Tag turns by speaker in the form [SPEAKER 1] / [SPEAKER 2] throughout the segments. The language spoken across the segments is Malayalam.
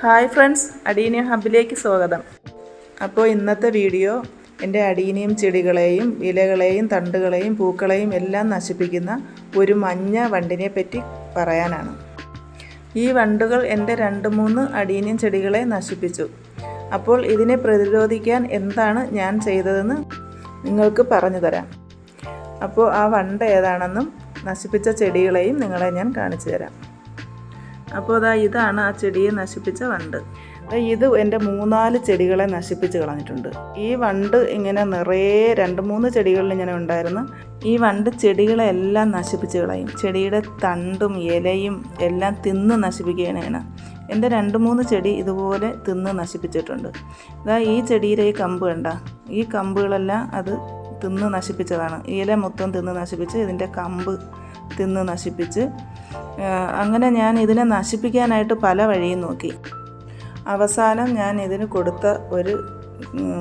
[SPEAKER 1] ഹായ് ഫ്രണ്ട്സ് അടീനിയം ഹബിലേക്ക് സ്വാഗതം. അപ്പോൾ ഇന്നത്തെ വീഡിയോ എന്റെ അടീനിയം ചെടികളെയും ഇലകളെയും തണ്ടുകളെയും പൂക്കളെയും എല്ലാം നശിപ്പിക്കുന്ന ഒരു മഞ്ഞ വണ്ടിനെ പറ്റി പറയാനാണ്. ഈ വണ്ടുകൾ എന്റെ രണ്ട് മൂന്ന് അടീനിയം ചെടികളെ നശിപ്പിച്ചു. അപ്പോൾ ഇതിനെ പ്രതിരോധിക്കാൻ എന്താണ് ഞാൻ ചെയ്തതെന്ന് നിങ്ങൾക്ക് പറഞ്ഞു തരാം. അപ്പോൾ ആ വണ്ട് ഏതാണെന്നും നശിപ്പിച്ച ചെടികളെയും നിങ്ങളെ ഞാൻ കാണിച്ചു തരാം. അപ്പോൾ അതാ ഇതാണ് ആ ചെടിയെ നശിപ്പിച്ച വണ്ട്. ഇത് എന്റെ മൂന്നാൽ ചെടികളെ നശിപ്പിച്ച് കളഞ്ഞിട്ടുണ്ട്. ഈ വണ്ട് ഇങ്ങനെ നിറയെ രണ്ട് മൂന്ന് ചെടികളിൽ ഇങ്ങനെ ഉണ്ടായിരുന്നു. ഈ വണ്ട് ചെടികളെല്ലാം നശിപ്പിച്ച് കളയും. ചെടിയുടെ തണ്ടും ഇലയും എല്ലാം തിന്ന് നശിപ്പിക്കുകയാണ്. എന്റെ രണ്ട് മൂന്ന് ചെടി ഇതുപോലെ തിന്ന് നശിപ്പിച്ചിട്ടുണ്ട്. ഇതാ ഈ ചെടിയിലെ ഈ കമ്പ് കണ്ട? ഈ കമ്പുകളെല്ലാം അത് തിന്ന് നശിപ്പിച്ചതാണ്. ഇല മൊത്തം തിന്ന് നശിപ്പിച്ച് ഇതിന്റെ കമ്പ് തിന്ന് നശിപ്പിച്ച് അങ്ങനെ ഞാൻ ഇതിനെ നശിപ്പിക്കാനായിട്ട് പല വഴിയും നോക്കി. അവസാനം ഞാൻ ഇതിന് കൊടുത്ത ഒരു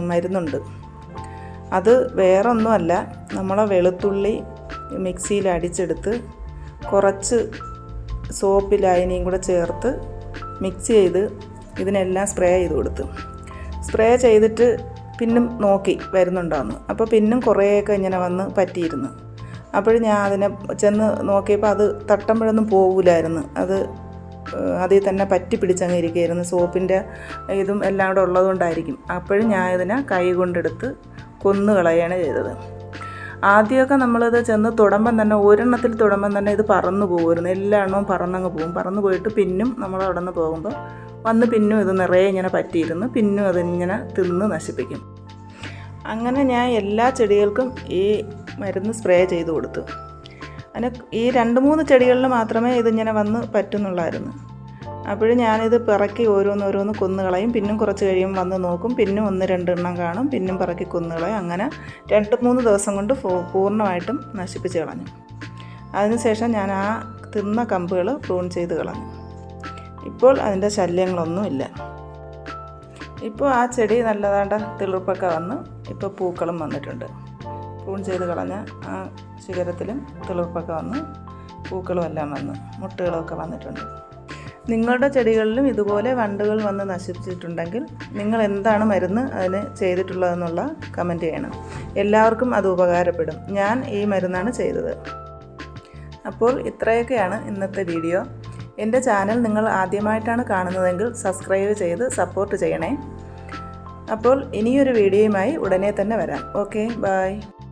[SPEAKER 1] മരുന്നുണ്ട്. അത് വേറൊന്നുമല്ല നമ്മളെ വെളുത്തുള്ളി മിക്സിയിൽ അടിച്ചെടുത്ത് കുറച്ച് സോപ്പ് ലായനിയും കൂടെ ചേർത്ത് മിക്സ് ചെയ്ത് ഇതിനെല്ലാം സ്പ്രേ ചെയ്ത് കൊടുത്തു. സ്പ്രേ ചെയ്തിട്ട് പിന്നും നോക്കി വരുന്നുണ്ടോയെന്ന് അപ്പോൾ പിന്നും കുറേയൊക്കെ ഇങ്ങനെ വന്ന് പറ്റിയിരുന്നു. അപ്പോൾ ഞാൻ അതിനെ ചെന്ന് നോക്കിയപ്പോൾ അത് തട്ടുമ്പോഴൊന്നും പോകില്ലായിരുന്നു അത് അതിൽ തന്നെ പറ്റി പിടിച്ചങ്ങ് ഇരിക്കുകയായിരുന്നു സോപ്പിന്റെ ഇതും എല്ലാം കൂടെ ഉള്ളതുകൊണ്ടായിരിക്കും അപ്പോഴും ഞാൻ ഇതിനെ കൈ കൊണ്ടെടുത്ത് കൊന്നു കളയാണ് ചെയ്തത്. ആദ്യമൊക്കെ നമ്മളിത് ചെന്ന് തുടമ്പം തന്നെ ഒരെണ്ണത്തിൽ തുടമ്പം തന്നെ ഇത് പറന്നു പോകുമായിരുന്നു എല്ലാ എണ്ണവും പറന്നങ്ങ് പോകും. പറന്നു പോയിട്ട് പിന്നും നമ്മൾ അവിടെ നിന്ന് പോകുമ്പോൾ വന്ന് പിന്നും ഇത് നിറയെ ഇങ്ങനെ പറ്റിയിരുന്നു. പിന്നും അതിങ്ങനെ തിന്ന് നശിപ്പിക്കും. അങ്ങനെ ഞാൻ എല്ലാ ചെടികൾക്കും ഈ മരുന്ന് സ്പ്രേ ചെയ്ത് കൊടുത്തു. അതിന് ഈ രണ്ട് മൂന്ന് ചെടികളിൽ മാത്രമേ ഇതിങ്ങനെ വന്ന് പറ്റുന്നുള്ളായിരുന്നു. അപ്പോഴും ഞാനിത് പിറക്കി ഓരോന്നോരോന്ന് കൊന്നുകളയും പിന്നും കുറച്ച് കഴിയുമ്പോൾ വന്ന് നോക്കും. പിന്നും ഒന്ന് രണ്ടെണ്ണം കാണും. പിന്നും പിറക്കി കൊന്നുകളയും അങ്ങനെ രണ്ട് മൂന്ന് ദിവസം കൊണ്ട് പൂർണമായിട്ടും നശിപ്പിച്ച് കളഞ്ഞു. അതിനുശേഷം ഞാൻ ആ തിന്ന കമ്പുകൾ പ്രൂൺ ചെയ്ത് കളഞ്ഞു. ഇപ്പോൾ അതിന്റെ ശല്യങ്ങളൊന്നുമില്ല. ഇപ്പോൾ ആ ചെടി നല്ലതാണ്ട തിളിർപ്പൊക്കെ വന്ന് ഇപ്പോൾ പൂക്കളും വന്നിട്ടുണ്ട്. പ്രൂൺ ചെയ്ത് കളഞ്ഞ ആ ശിഖരത്തിലും തിളിർപ്പൊക്കെ വന്ന് പൂക്കളും എല്ലാം വന്ന് മുട്ടുകളൊക്കെ വന്നിട്ടുണ്ട്. നിങ്ങളുടെ ചെടികളിലും ഇതുപോലെ വണ്ടുകൾ വന്ന് നശിപ്പിച്ചിട്ടുണ്ടെങ്കിൽ നിങ്ങൾ എന്താണ് മരുന്ന് അതിന് ചെയ്തിട്ടുള്ളതെന്നുള്ള കമന്റ് ചെയ്യണം. എല്ലാവർക്കും അത് ഉപകാരപ്പെടും. ഞാൻ ഈ മരുന്നാണ് ചെയ്തത്. അപ്പോൾ ഇത്രയൊക്കെയാണ് ഇന്നത്തെ വീഡിയോ എന്റെ ചാനൽ നിങ്ങൾ ആദ്യമായിട്ടാണ് കാണുന്നതെങ്കിൽ സബ്സ്ക്രൈബ് ചെയ്ത് സപ്പോർട്ട് ചെയ്യണേ. അപ്പോൾ ഇനിയൊരു വീഡിയോയുമായി ഉടനെ തന്നെ വരാം. Okay bye